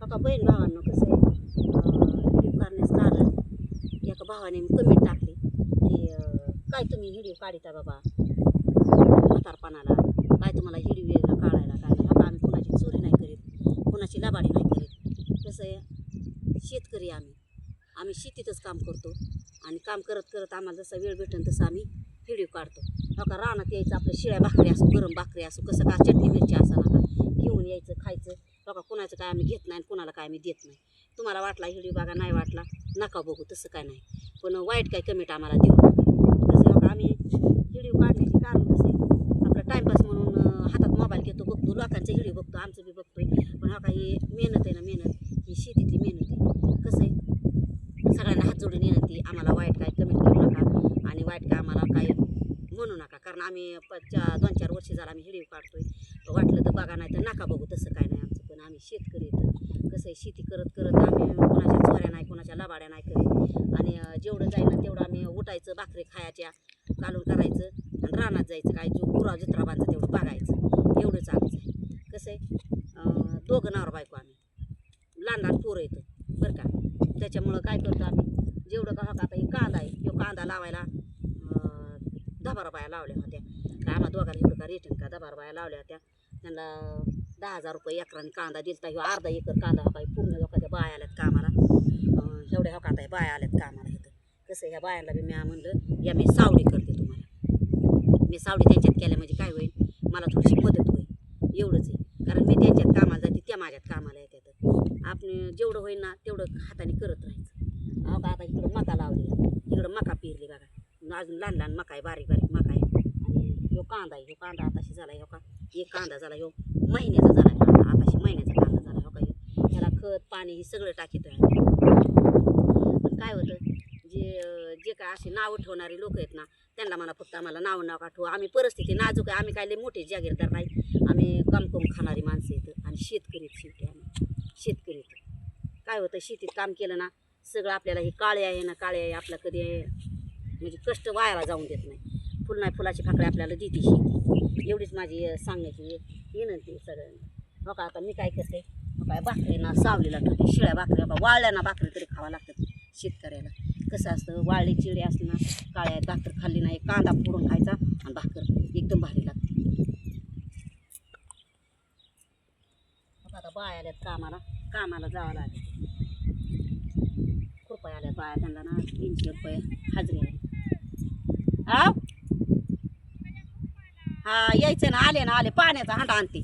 बघा बहीण भावांना कसं आहे व्हिडिओ काढण्यास कारण एका भावाने कमेंट टाकली की अं, काय तुम्ही व्हिडिओ काढता बाबा म्हातारपणाला काय तुम्हाला व्हिडिओ काढायला काय बाबा आम्ही कोणाची चोरी नाही करीत कुणाची लाबाडी नाही करीत कसं आहे शेतकरी आम्ही आम्ही शेतीतच काम करतो आणि काम करत करत आम्हाला जसा वेळ भेटेल तसं आम्ही व्हिडिओ काढतो. बघा रानात यायचं आपल्या शिळ्या भाकरी असो गरम भाकरी असो कसं का चटणी मिरची असं नका घेऊन यायचं खायचं बघा कुणाचं काय आम्ही घेत नाही आणि कुणाला काय आम्ही देत नाही. तुम्हाला वाटला व्हिडिओ बघा नाही वाटला नका बघू तसं काय नाही. पण वाईट काय कमेंट आम्हाला देऊ नका. कसं आम्ही व्हिडिओ काढण्याचे कारण कसं आहे? आपलं टाईमपास म्हणून हातात मोबाईल घेतो बघतो लोकांचे व्हिडिओ बघतो आमचं बी बघतोय. पण हा काही मेहनत आहे ना मेहनत ही शेतीतली मेहनत आहे. कसं आहे? सगळ्यांना हात जोडून विनंती आम्हाला वाईट काय कमेंट करू नका आणि वाईट काय आम्हाला काय म्हणू नका. कारण आम्ही प- दोन चार वर्ष झालं आम्ही व्हिडिओ काढतोय. वाटलं तर बघा नाही तर नका बघू तसं काय नाही आमचं. पण आम्ही शेतकरी येतं कसं आहे शेती करत करत आम्ही कोणाच्या चोऱ्या नाही कोणाच्या लबाड्या नाही करीत. आणि जेवढं जाईल ना तेवढं आम्ही उठायचं भाकरी खायच्या कालून करायचं आणि रानात जायचं. काय जो गुरा जत्राबांचं तेवढं बघायचं. एवढंच आमचं आहे. कसं आहे दोघं नावर बायको आम्ही. लहान लहान पोरं येतं बरं का? त्याच्यामुळं काय करतो आम्ही जेवढं का हो का आता हे कांदा आहे. तो कांदा लावायला दबारा दहा बारा बाया लावल्या होत्या. काय आम्हाला दोघांना एवढं का रेटन का दहा बारा बाया लावल्या होत्या? त्यांना दहा हजार रुपये एकराने कांदा दिलता. ह्यो अर्धा एकर कांदा हा काही पूर्ण लोकांच्या त्या बाया आल्यात कामाला. एवढ्या हो कांदा आता बाया आल्यात कामाला इथं. कसं ह्या बायांना बी मी म्हणलं या मी सावडी करते तुम्हाला. मी सावडी त्यांच्यात केल्या म्हणजे काय होईल? मला थोडीशी मदत होईल. एवढंच आहे. कारण मी त्यांच्यात कामाला जाते त्या माझ्यात कामाला येतात. आपण जेवढं होईल ना तेवढं हाताने करत राहायचं. अहो का आता इकडं मका लावली. इकडं मका पेरली बघा. अजून लहान लहान मका आहे बारीक बारीक मका आहे. आणि ह्यो कांदा आहे ह्यो कांदा आताशी झाला ह्यो हो का? एक कांदा झाला ह्यो महिन्याचा झाला आहे कांदा आताशी महिन्याचा कांदा झाला हो. काही त्याला खत पाणी हे सगळं टाकीत आहे पण काय होतं जे जे काय असे नावं ठेवणारे लोक आहेत ना त्यांना म्हणा फक्त आम्हाला नाव नाव का ठेवू आम्ही परिस्थिती नाजूक आहे. आम्ही काय लय मोठे जागीरदार नाही. आम्ही काम करून खाणारी माणसं येतं आणि शेतकरी शेवटी आम्ही. शेतकरी काय होतं शेतीत काम केलं ना सगळं आपल्याला हे काळे आहे ना काळे आहे आपलं कधी म्हणजे कष्ट वायाला जाऊन देत नाही. फुल नाही फुलाची फाकडे आपल्याला देते शेती. एवढीच माझी सांगण्याची विनंती आहे सगळ्यांना. हो का आता मी काय करते? हो काय भाकरी ना सावलीला ठेवते शिळ्या भाकरी बा का वाळल्या ना भाकरी तरी खावा लागतात शेतकऱ्याला. कसं असतं वाळली चिळी असतं ना काळ्या भाकर खाल्ली नाही कांदा फोडून खायचा आणि भाकर एकदम भारी लागते. हो आता बाय आल्यात कामाला कामाला जावं लागेल. कृपया आल्यात बाया त्यांना ना तीनशे रुपये हजरी आहे. हा? हा यायचं ना आले ना आले. पाण्याचा हांडा आणते.